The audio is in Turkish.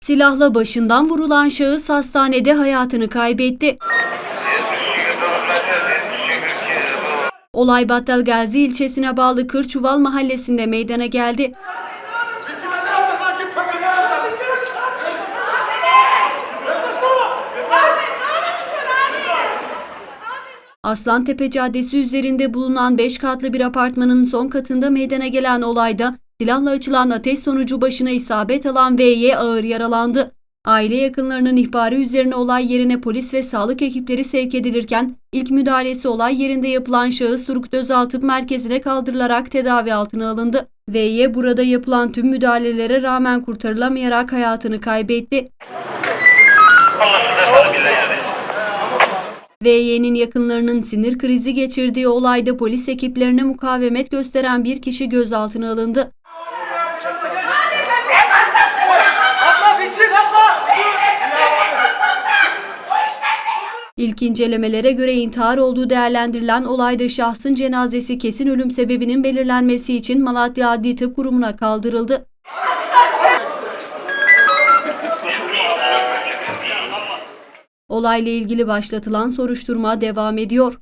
Silahla başından vurulan şahıs hastanede hayatını kaybetti. Olay Battalgazi ilçesine bağlı Kırçuval mahallesinde meydana geldi. Aslantepe Caddesi üzerinde bulunan 5 katlı bir apartmanın son katında meydana gelen olayda silahla açılan ateş sonucu başına isabet alan VY ağır yaralandı. Aile yakınlarının ihbarı üzerine olay yerine polis ve sağlık ekipleri sevk edilirken ilk müdahalesi olay yerinde yapılan şahıs Turgut Özaltı merkezine kaldırılarak tedavi altına alındı. VY burada yapılan tüm müdahalelere rağmen kurtarılamayarak hayatını kaybetti. VY'nin yakınlarının sinir krizi geçirdiği olayda polis ekiplerine mukavemet gösteren bir kişi gözaltına alındı. İlk incelemelere göre intihar olduğu değerlendirilen olayda şahsın cenazesi kesin ölüm sebebinin belirlenmesi için Malatya Adli Tıp Kurumu'na kaldırıldı. Olayla ilgili başlatılan soruşturma devam ediyor.